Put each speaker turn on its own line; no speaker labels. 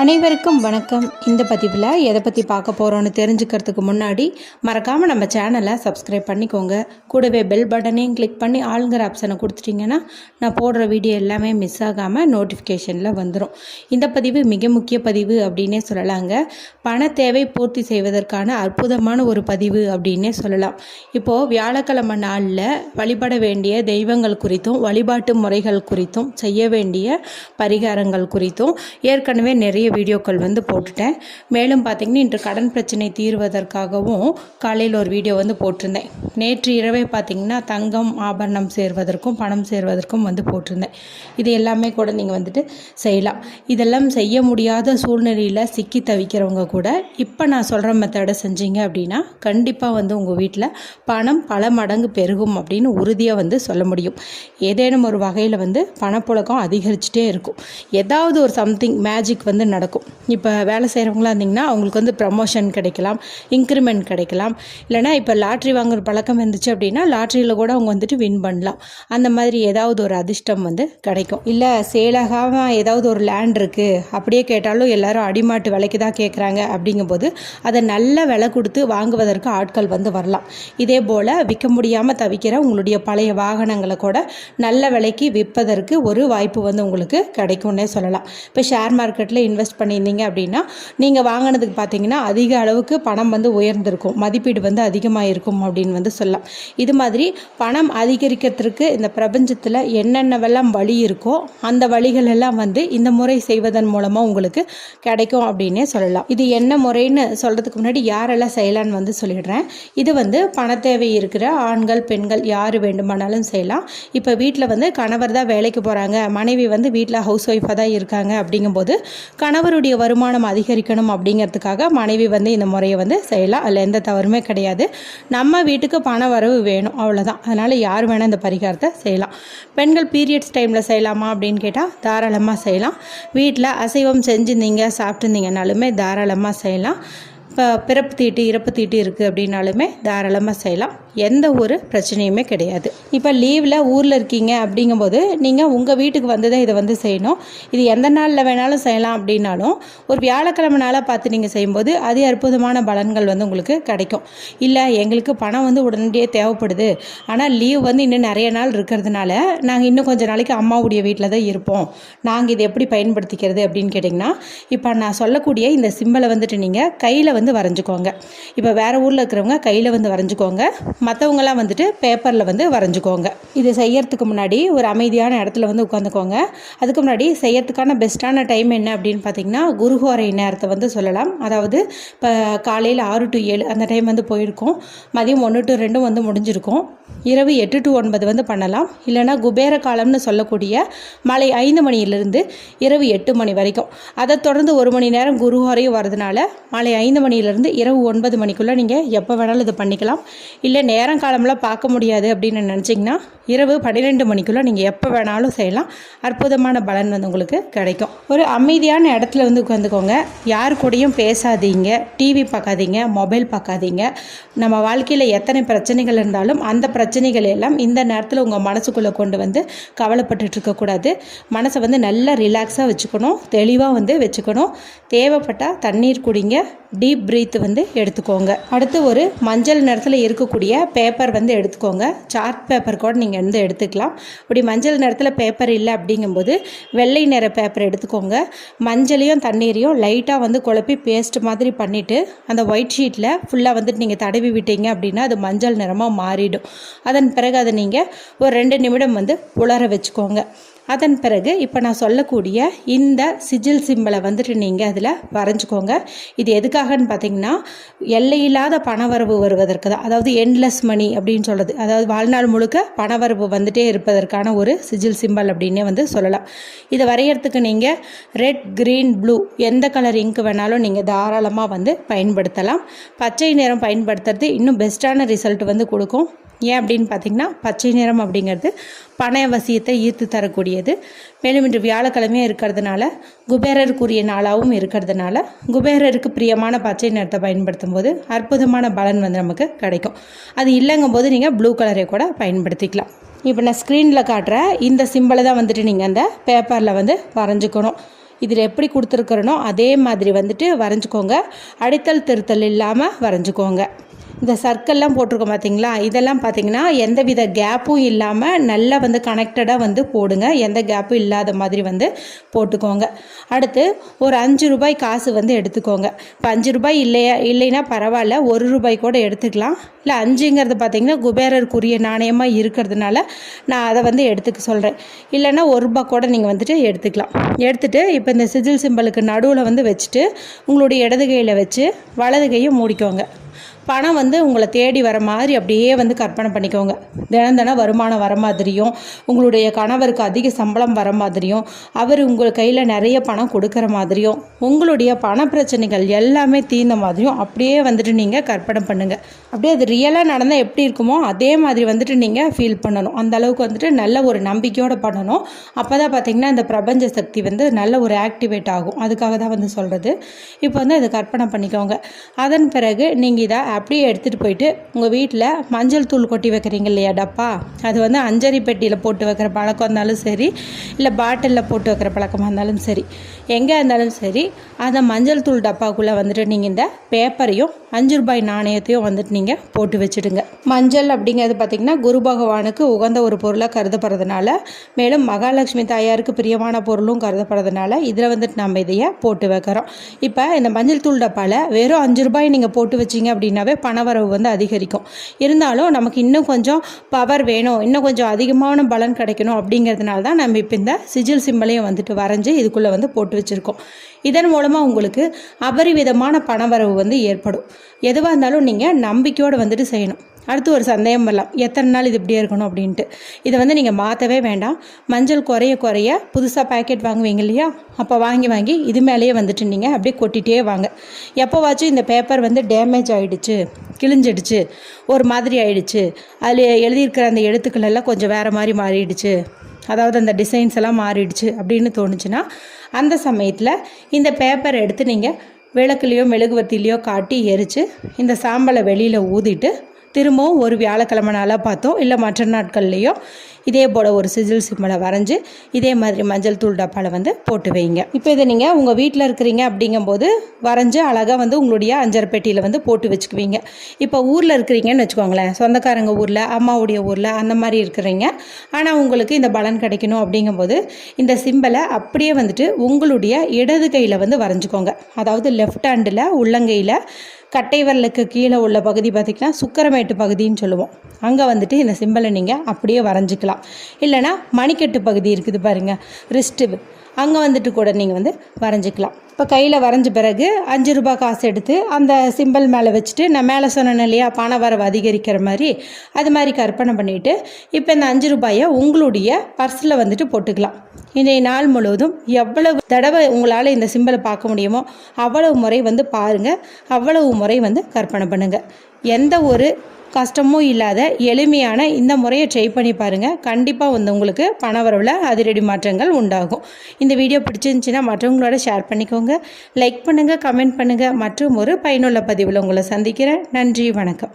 அனைவருக்கும் வணக்கம். இந்த பதிவில் எதை பற்றி பார்க்க போகிறோன்னு தெரிஞ்சுக்கிறதுக்கு முன்னாடி மறக்காமல் நம்ம சேனலை சப்ஸ்கிரைப் பண்ணிக்கோங்க. கூடவே பெல் பட்டனையும் கிளிக் பண்ணி ஆளுங்கிற ஆப்ஷனை கொடுத்துட்டிங்கன்னா நான் போடுற வீடியோ எல்லாமே மிஸ் ஆகாமல் நோட்டிஃபிகேஷனில் வந்துடும் இந்த பதிவு மிக முக்கிய பதிவு அப்படின்னே சொல்லலாங்க. பண தேவை பூர்த்தி செய்வதற்கான அற்புதமான ஒரு பதிவு அப்படின்னே சொல்லலாம். இப்போது வியாழக்கிழமை நாளில் வழிபட வேண்டிய தெய்வங்கள் குறித்தும் வழிபாட்டு முறைகள் குறித்தும் செய்ய வேண்டிய பரிகாரங்கள் குறித்தும் ஏற்கனவே நிறைய வீடியோக்கள் வந்து போட்டுட்டேன். மேலும் பார்த்திங்கன்னா இன்று கடன் பிரச்சனை தீர்வதற்காகவும் காலையில் ஒரு வீடியோ வந்து போட்டிருந்தேன். நேற்று இரவே பார்த்திங்கன்னா தங்கம் ஆபரணம் சேர்வதற்கும் பணம் சேர்வதற்கும் வந்து போட்டிருந்தேன். இது எல்லாமே கூட நீங்கள் வந்துட்டு செய்யலாம். இதெல்லாம் செய்ய முடியாத சூழ்நிலையில் சிக்கி தவிக்கிறவங்க கூட இப்போ நான் சொல்கிற மெத்தடை செஞ்சீங்க அப்படின்னா கண்டிப்பாக வந்து உங்கள் வீட்டில் பணம் பல மடங்கு பெருகும் அப்படின்னு உறுதியாக வந்து சொல்ல முடியும். ஏதேனும் ஒரு வகையில் வந்து பணப்புழக்கம் அதிகரிச்சுட்டே இருக்கும். ஏதாவது ஒரு சம்திங் மேஜிக் வந்து நடக்கும். இப்போ வேலை செய்கிறவங்களா இருந்தீங்கன்னா அவங்களுக்கு வந்து ப்ரமோஷன் கிடைக்கலாம் இன்க்ரிமெண்ட் கிடைக்கலாம். இல்லைனா இப்போ லாட்ரி வாங்குற பழக்கம் இருந்துச்சு அப்படின்னா லாட்ரியில் கூட அவங்க வந்துட்டு வின் பண்ணலாம். அந்த மாதிரி ஏதாவது ஒரு அதிர்ஷ்டம் வந்து கிடைக்கும். இல்லை சேலகாமல் ஏதாவது ஒரு லேண்ட் இருக்குது அப்படியே கேட்டாலும் எல்லாரும் அடிமாட்டு விலைக்கு தான் கேட்குறாங்க அப்படிங்கும்போது அதை நல்ல விலை கொடுத்து வாங்குவதற்கு ஆட்கள் வந்து வரலாம். இதே போல் விற்க முடியாமல் தவிக்கிற உங்களுடைய பழைய வாகனங்களை கூட நல்ல விலைக்கு விற்பதற்கு ஒரு வாய்ப்பு வந்து உங்களுக்கு கிடைக்கும்னே சொல்லலாம். இப்போ ஷேர் மார்க்கெட்டில் இன்வெஸ்ட் பண்ணியிருந்தீங்க அப்படின்னா நீங்கள் வாங்கினதுக்கு பார்த்தீங்கன்னா அதிக அளவுக்கு பணம் வந்து உயர்ந்திருக்கும். மதிப்பீடு வந்து அதிகமாக இருக்கும் அப்படின்னு வந்து சொல்லலாம். இது மாதிரி பணம் அதிகரிக்கிறதுக்கு இந்த பிரபஞ்சத்தில் என்னென்னவெல்லாம் வழி இருக்கோ அந்த வழிகள் எல்லாம் வந்து இந்த முறை செய்வதன் மூலமாக உங்களுக்கு கிடைக்கும் அப்படின்னே சொல்லலாம். இது என்ன முறைன்னு சொல்கிறதுக்கு முன்னாடி யாரெல்லாம் செய்யலான்னு வந்து சொல்லிடுறேன். இது வந்து பண தேவை இருக்கிற ஆண்கள் பெண்கள் யார் வேண்டுமானாலும் செய்யலாம். இப்போ வீட்டில் வந்து கணவர் தான் வேலைக்கு போகிறாங்க மனைவி வந்து வீட்டில் ஹவுஸ் ஒய்ஃபாக தான் இருக்காங்க அப்படிங்கும்போது கணவருடைய வருமானம் அதிகரிக்கணும் அப்படிங்கிறதுக்காக மனைவி வந்து இந்த முறையை வந்து செய்யலாம். அதில் எந்த தவறுமே கிடையாது. நம்ம வீட்டுக்கு பண வரவு வேணும். அவ்வளோதான் அதனால் யார் வேணால் இந்த பரிகாரத்தை செய்யலாம். பெண்கள் பீரியட்ஸ் டைமில் செய்யலாமா அப்படின்னு கேட்டால் தாராளமாக செய்யலாம். வீட்டில் அசைவம் செஞ்சுருந்தீங்க சாப்பிட்டுருந்தீங்கனாலுமே தாராளமாக செய்யலாம். இப்போ பிறப்பு தீட்டு இறப்பு தீட்டு இருக்குது அப்படின்னாலுமே தாராளமாக செய்யலாம். எந்த ஒரு பிரச்சனையுமே கிடையாது. இப்போ லீவில் ஊரில் இருக்கீங்க அப்படிங்கும்போது நீங்கள் உங்கள் வீட்டுக்கு வந்து தான் இதை வந்து செய்யணும். இது எந்த நாளில் வேணாலும் செய்யலாம் அப்படின்னாலும் ஒரு வியாழக்கிழமை நாளாக பார்த்து நீங்கள் செய்யும்போது அதி அற்புதமான பலன்கள் வந்து உங்களுக்கு கிடைக்கும். இல்லை எங்களுக்கு பணம் வந்து உடனடியே தேவைப்படுது. ஆனால் லீவ் வந்து இன்னும் நிறைய நாள் இருக்கிறதுனால நாங்கள் இன்னும் கொஞ்சம் நாளைக்கு அம்மாவுடைய வீட்டில் தான் இருப்போம். நாங்கள் இதை எப்படி பயன்படுத்திக்கிறது அப்படின்னு கேட்டிங்கன்னா இப்போ நான் சொல்லக்கூடிய இந்த சிம்பலை வந்துட்டு நீங்கள் கையில் வந்து வரைஞ்சிக்கோங்க. இப்போ வேறு ஊரில் இருக்கிறவங்க கையில் வந்து வரைஞ்சிக்கோங்க. மற்றவங்களாம் வந்துட்டு பேப்பரில் வந்து வரைஞ்சிக்கோங்க. இது செய்யறதுக்கு முன்னாடி ஒரு அமைதியான இடத்துல வந்து உட்காந்துக்கோங்க. அதுக்கு முன்னாடி செய்யறதுக்கான பெஸ்ட்டான டைம் என்ன அப்படின்னு பார்த்தீங்கன்னா குருஹோரை நேரத்தை வந்து சொல்லலாம். அதாவது இப்போ காலையில் ஆறு டு ஏழு அந்த டைம் வந்து போயிருக்கும். மதியம் ஒன்று டு ரெண்டும் வந்து முடிஞ்சிருக்கும். இரவு எட்டு டு ஒன்பது வந்து பண்ணலாம். இல்லைனா குபேர காலம்னு சொல்லக்கூடிய மாலை ஐந்து மணியிலிருந்து இரவு எட்டு மணி வரைக்கும். அதை தொடர்ந்து ஒரு மணி நேரம் குருஹோரையும் வரதுனால மாலை ஐந்து மணியிலிருந்து இரவு ஒன்பது மணிக்குள்ளே நீங்கள் எப்போ வேணாலும் இதை பண்ணிக்கலாம். இல்லை நேரம் காலம்லாம் பார்க்க முடியாது அப்படின்னு நினச்சிங்கன்னா இரவு பன்னிரெண்டு மணிக்குள்ளே நீங்கள் எப்போ வேணாலும் செய்யலாம். அற்புதமான பலன் வந்து உங்களுக்கு கிடைக்கும். ஒரு அமைதியான இடத்துல வந்து உட்காந்துக்கோங்க. யார் கூடயும் பேசாதீங்க. டிவி பார்க்காதீங்க. மொபைல் பார்க்காதீங்க. நம்ம வாழ்க்கையில் எத்தனை பிரச்சனைகள் இருந்தாலும் அந்த பிரச்சனைகள் எல்லாம் இந்த நேரத்தில் உங்கள் மனசுக்குள்ளே கொண்டு வந்து கவலைப்பட்டுட்டு இருக்கக்கூடாது மனசை வந்து நல்லா ரிலாக்ஸாக வச்சுக்கணும். தெளிவாக வந்து வச்சுக்கணும். தேவைப்பட்டால் தண்ணீர் குடிங்க. டீப் ப்ரீத் வந்து எடுத்துக்கோங்க. அடுத்து ஒரு மஞ்சள் நிறத்தில் இருக்கக்கூடிய பேப்பர் வந்து எடுத்துக்கோங்க. சார்ட் பேப்பர் கூட நீங்கள் வந்து எடுத்துக்கலாம். அப்படி மஞ்சள் நிறத்தில் பேப்பர் இல்லை அப்படிங்கும்போது வெள்ளை நிற பேப்பர் எடுத்துக்கோங்க. மஞ்சளையும் தண்ணீரையும் லைட்டாக வந்து குழப்பி பேஸ்ட் மாதிரி பண்ணிவிட்டு அந்த ஒயிட் ஷீட்டில் ஃபுல்லாக வந்துட்டு நீங்கள் தடவி விட்டீங்க அப்படின்னா அது மஞ்சள் நிறமாக மாறிடும். அதன் பிறகு அதை நீங்கள் ஒரு ரெண்டு நிமிடம் வந்து உலர வச்சுக்கோங்க. அதன் பிறகு இப்போ நான் சொல்லக்கூடிய இந்த சிஜில் சிம்பிளை வந்துட்டு நீங்கள் அதில் வரைஞ்சிக்கோங்க. இது எதுக்காகன்னு பார்த்தீங்கன்னா எல்லையில்லாத பணவரவு வருவதற்கு தான் அதாவது எண்ட்லெஸ் மணி அப்படின்னு சொல்கிறது அதாவது வாழ்நாள் முழுக்க பணவரவு வந்துட்டே இருப்பதற்கான ஒரு சிஜில் சிம்பிள் அப்படின்னே வந்து சொல்லலாம். இதை வரைகிறதுக்கு நீங்கள் ரெட் க்ரீன் ப்ளூ எந்த கலர் இங்க் வேணாலும் நீங்கள் தாராளமாக வந்து பயன்படுத்தலாம். பச்சை நிறம் பயன்படுத்துறது இன்னும் பெஸ்ட்டான ரிசல்ட் வந்து கொடுக்கும். ஏன் அப்படின்னு பார்த்தீங்கன்னா பச்சை நிறம் அப்படிங்கிறது பண வசியத்தை ஈர்த்து தரக்கூடியது. மேலும் இன்று வியாழக்கிழமையும் இருக்கிறதுனால குபேரருக்குரிய நாளாகவும் இருக்கிறதுனால குபேரருக்கு பிரியமான பச்சை நிறத்தை பயன்படுத்தும் போது அற்புதமான பலன் வந்து நமக்கு கிடைக்கும். அது இல்லைங்கும் போது நீங்கள் ப்ளூ கலரை கூட பயன்படுத்திக்கலாம். இப்போ நான் ஸ்க்ரீனில் காட்டுற இந்த சிம்பிளை தான் வந்துட்டு நீங்கள் அந்த பேப்பரில் வந்து வரைஞ்சிக்கணும். இதில் எப்படி கொடுத்துருக்குறனோ அதே மாதிரி வந்துட்டு வரைஞ்சிக்கோங்க. அடித்தல் திருத்தல் இல்லாமல் வரைஞ்சிக்கோங்க. இந்த சர்க்கிள்லாம் போட்டிருக்கோம் பார்த்தீங்களா? இதெல்லாம் பார்த்தீங்கன்னா எந்தவித கேப்பும் இல்லாமல் நல்லா வந்து கனெக்டடாக வந்து போடுங்க. எந்த கேப்பும் இல்லாத மாதிரி வந்து போட்டுக்கோங்க. அடுத்து ஒரு அஞ்சு ரூபாய் காசு வந்து எடுத்துக்கோங்க. இப்போ அஞ்சு ரூபாய் இல்லையா? இல்லைன்னா பரவாயில்ல. ஒரு ரூபாய் கூட எடுத்துக்கலாம். இல்லை அஞ்சுங்கிறது பார்த்தீங்கன்னா குபேரருக்குரிய நாணயமாக இருக்கிறதுனால நான் அதை வந்து எடுத்துக்க சொல்கிறேன் இல்லைன்னா ஒரு ரூபாய் கூட நீங்கள் வந்துட்டு எடுத்துக்கலாம். எடுத்துகிட்டு இப்போ இந்த சிஜில் சிம்பிளுக்கு நடுவில் வந்து வச்சுட்டு உங்களுடைய இடது கையில் வச்சு வலது கையை மூடிக்கோங்க. பணம் வந்து உங்களை தேடி வர மாதிரி அப்படியே வந்து கற்பனை பண்ணிக்கோங்க. தினம் தினம் வருமானம் வர மாதிரியும் உங்களுடைய கணவருக்கு அதிக சம்பளம் வர மாதிரியும் அவர் உங்கள் கையில் நிறைய பணம் கொடுக்குற மாதிரியும் உங்களுடைய பண பிரச்சனைகள் எல்லாமே தீர்ந்த மாதிரியும் அப்படியே வந்துட்டு நீங்கள் கற்பனை பண்ணுங்கள் அப்படியே அது ரியலாக நடந்தால் எப்படி இருக்குமோ அதே மாதிரி வந்துட்டு நீங்கள் ஃபீல் பண்ணணும். அந்த அளவுக்கு வந்துட்டு நல்ல ஒரு நம்பிக்கையோடு பண்ணணும். அப்போ தான் பார்த்திங்கன்னா இந்த பிரபஞ்ச சக்தி வந்து நல்ல ஒரு ஆக்டிவேட் ஆகும். அதுக்காக தான் வந்து சொல்கிறது இப்போ வந்து அதை கற்பனை பண்ணிக்கோங்க. அதன் பிறகு நீங்கள் இதை அப்படியே எடுத்துகிட்டு போயிட்டு உங்கள் வீட்டில் மஞ்சள் தூள் கொட்டி வைக்கிறீங்க இல்லையா டப்பா? அது வந்து அஞ்சரி பெட்டியில் போட்டு வைக்கிற பழக்கம் இருந்தாலும் சரி இல்லை பாட்டிலில் போட்டு வைக்கிற பழக்கமாக இருந்தாலும் சரி எங்கே இருந்தாலும் சரி அந்த மஞ்சள் தூள் டப்பாக்குள்ளே வந்துட்டு நீங்கள் இந்த பேப்பரையும் அஞ்சு ரூபாய் நாணயத்தையும் வந்துட்டு நீங்கள் போட்டு வச்சுடுங்க. மஞ்சள் அப்படிங்கிறது பார்த்திங்கன்னா குரு பகவானுக்கு உகந்த ஒரு பொருளாக கருதப்படுறதுனால மேலும் மகாலட்சுமி தாயாருக்கு பிரியமான பொருளும் கருதப்படுறதுனால இதில் வந்துட்டு நம்ம இதையே போட்டு வைக்கிறோம். இப்போ இந்த மஞ்சள் தூள் டப்பாவில் வெறும் அஞ்சு ரூபாய் நீங்கள் போட்டு வச்சிங்க அப்படின்னாவே பணவரவு வந்து அதிகரிக்கும். இருந்தாலும் நமக்கு இன்னும் கொஞ்சம் பவர் வேணும் இன்னும் கொஞ்சம் அதிகமான பலன் கிடைக்கணும் அப்படிங்கிறதுனால தான் நம்ம இப்போ இந்த சிஜில் சிம்பளையும் வந்துட்டு வரைஞ்சி இதுக்குள்ளே வந்து போட்டு வச்சுருக்கோம். இதன் மூலமாக உங்களுக்கு அபரிவிதமான பணவரவு வந்து ஏற்படும். எதுவாக இருந்தாலும் நீங்கள் நம்பிக்கையோடு வந்துட்டு செய்யணும். அடுத்து ஒரு சந்தேகம் வரலாம். எத்தனை நாள் இது இப்படியே இருக்கணும் அப்படின்ட்டு. இதை வந்து நீங்கள் மாற்றவே வேண்டாம். மஞ்சள் குறைய குறைய புதுசாக பேக்கெட் வாங்குவீங்க இல்லையா? அப்போ வாங்கி வாங்கி இது மேலேயே வந்துட்டு நீங்கள் அப்படியே கொட்டிகிட்டே வாங்க. எப்போவாச்சும் இந்த பேப்பர் வந்து டேமேஜ் ஆகிடுச்சு கிழிஞ்சிடுச்சு ஒரு மாதிரி ஆயிடுச்சு. அதில் எழுதியிருக்கிற அந்த எழுத்துக்கள் எல்லாம் கொஞ்சம் வேறு மாதிரி மாறிடுச்சு. அதாவது அந்த டிசைன்ஸ் எல்லாம் மாறிடுச்சு அப்படின்னு தோணுச்சுன்னா அந்த சமயத்தில் இந்த பேப்பரை எடுத்து நீங்கள் விளக்குலேயோ மெழுகுவத்திலையோ காட்டி எரித்து இந்த சாம்பலை வெளியில் ஊதிட்டு திரும்பவும் ஒரு வியாழக்கிழமை நாளாக பார்த்தோம். இல்லை மற்ற நாட்கள்லேயோ இதே போல் ஒரு சிஜில் சிம்மலை வரைஞ்சி இதே மாதிரி மஞ்சள் தூள் டப்பாவில் வந்து போட்டு வைங்க. இப்போ இதை நீங்கள் உங்கள் வீட்டில் இருக்கிறீங்க அப்படிங்கும்போது வரைஞ்சி அழகாக வந்து உங்களுடைய அஞ்சரை பெட்டியில் வந்து போட்டு வச்சுக்குவீங்க. இப்போ ஊரில் இருக்கிறீங்கன்னு வச்சுக்கோங்களேன். சொந்தக்காரங்க ஊரில் அம்மாவுடைய ஊரில் அந்த மாதிரி இருக்கிறீங்க. ஆனால் உங்களுக்கு இந்த பலன் கிடைக்கணும் அப்படிங்கும்போது இந்த சிம்பலை அப்படியே வந்துட்டு உங்களுடைய இடது கையில் வந்து வரைஞ்சிக்கோங்க. அதாவது லெஃப்ட் ஹேண்டில் உள்ளங்கையில் கட்டை வரலுக்கு கீழே உள்ள பகுதி பார்த்திங்கன்னா சுக்கரமேட்டு பகுதின்னு சொல்லுவோம். அங்கே வந்துட்டு இந்த சிம்பிளை நீங்கள் அப்படியே வரைஞ்சிக்கலாம். இல்லைனா மணிக்கட்டு பகுதி இருக்குது பாருங்கள் ரிஸ்ட்டு அங்கே வந்துட்டு கூட நீங்கள் வந்து வரைஞ்சிக்கலாம். இப்போ கையில் வரைஞ்ச பிறகு அஞ்சு ரூபா காசு எடுத்து அந்த சிம்பிள் மேலே வச்சுட்டு நான் மேலே சொன்னேன் இல்லையா பண வரவு அதிகரிக்கிற மாதிரி அது மாதிரி கற்பனை பண்ணிவிட்டு இப்போ இந்த அஞ்சு ரூபாயை உங்களுடைய பர்ஸில் வந்துட்டு போட்டுக்கலாம். இன்றைய நாள் முழுவதும் எவ்வளவு தடவை உங்களால் இந்த சிம்பிளை பார்க்க முடியுமோ அவ்வளவு முறை வந்து பாருங்கள் அவ்வளவு முறை வந்து கற்பனை பண்ணுங்கள் எந்த ஒரு கஷ்டமும் இல்லாத எளிமையான இந்த முறையை ட்ரை பண்ணி பாருங்கள் கண்டிப்பாக வந்து உங்களுக்கு பணவரவில் அதிரடி மாற்றங்கள் உண்டாகும். இந்த வீடியோ பிடிச்சிருந்துச்சின்னா மற்றவங்களோட ஷேர் பண்ணிக்கோங்க. லைக் பண்ணுங்கள் கமெண்ட் பண்ணுங்கள் மற்றும் ஒரு பயனுள்ள பதிவில் உங்களை சந்திக்கிறேன். நன்றி வணக்கம்.